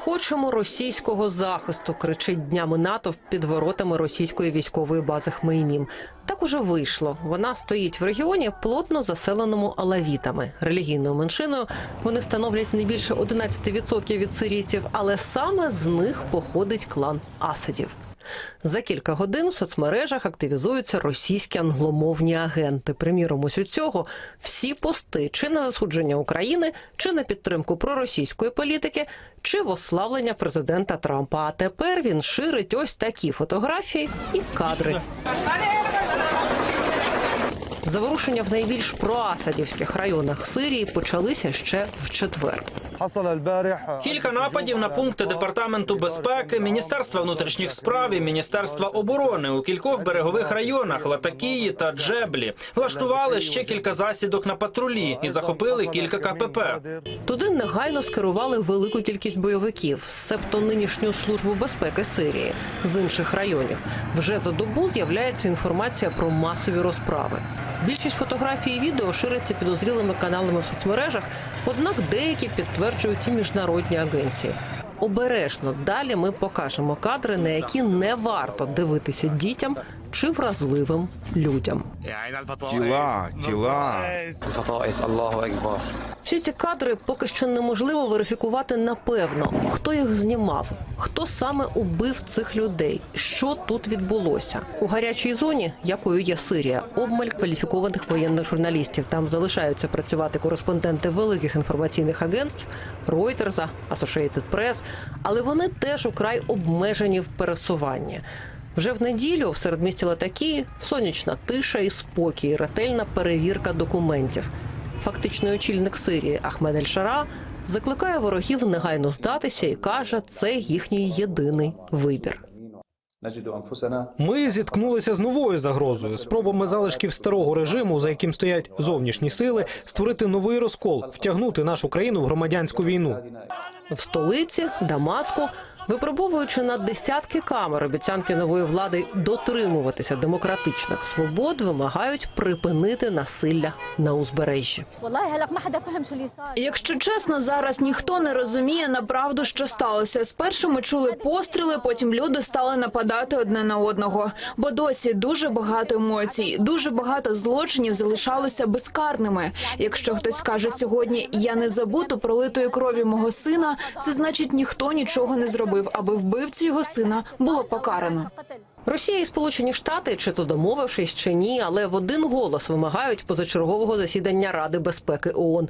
хочемо російського захисту, кричить днями НАТО під воротами російської військової бази Хмеймім. Так уже вийшло. Вона стоїть в регіоні, плотно заселеному алавітами, релігійною меншиною. Вони становлять не більше 11% від сирійців, але саме з них походить клан Асадів. За кілька годин в соцмережах активізуються російські англомовні агенти. Приміром, ось у цього всі пости чи на засудження України, чи на підтримку проросійської політики, чи в ославлення президента Трампа. А тепер він ширить ось такі фотографії і кадри. Заворушення в найбільш проасадівських районах Сирії почалися ще в четвер. Кілька нападів на пункти департаменту безпеки, міністерства внутрішніх справ і міністерства оборони у кількох берегових районах Латакії та Джеблі влаштували ще кілька засідок на патрулі і захопили кілька КПП. Туди негайно скерували велику кількість бойовиків, себто нинішню службу безпеки Сирії з інших районів. Вже за добу з'являється інформація про масові розправи. Більшість фотографій і відео шириться підозрілими каналами в соцмережах, однак деякі підтверджують і міжнародні агенції. Обережно далі ми покажемо кадри, на які не варто дивитися дітям чи вразливим людям. Тіла, тіла. Всі ці кадри поки що неможливо верифікувати напевно, хто їх знімав, хто саме убив цих людей, що тут відбулося у гарячій зоні, якою є Сирія, обмаль кваліфікованих воєнних журналістів. Там залишаються працювати кореспонденти великих інформаційних агентств Reuters, Associated Press, але вони теж украй обмежені в пересуванні. Вже в неділю в середмісті Латакі сонячна тиша і спокій, ретельна перевірка документів. Фактичний очільник Сирії Ахмед Ель-Шара закликає ворогів негайно здатися і каже, це їхній єдиний вибір. Ми зіткнулися з новою загрозою, спробами залишків старого режиму, за яким стоять зовнішні сили, створити новий розкол, втягнути нашу країну в громадянську війну. В столиці Дамаску Випробовуючи на десятки камер обіцянки нової влади дотримуватися демократичних свобод, вимагають припинити насилля на узбережжі. Якщо чесно, зараз ніхто не розуміє направду, що сталося. Спершу ми чули постріли, потім люди стали нападати одне на одного. Бо досі дуже багато емоцій, дуже багато злочинів залишалося безкарними. Якщо хтось каже сьогодні, я не забуду пролитої крові мого сина, це значить ніхто нічого не зробив зробив, аби вбивцю його сина було покарано. Росія і Сполучені Штати, чи то домовившись, чи ні, але в один голос вимагають позачергового засідання Ради безпеки ООН.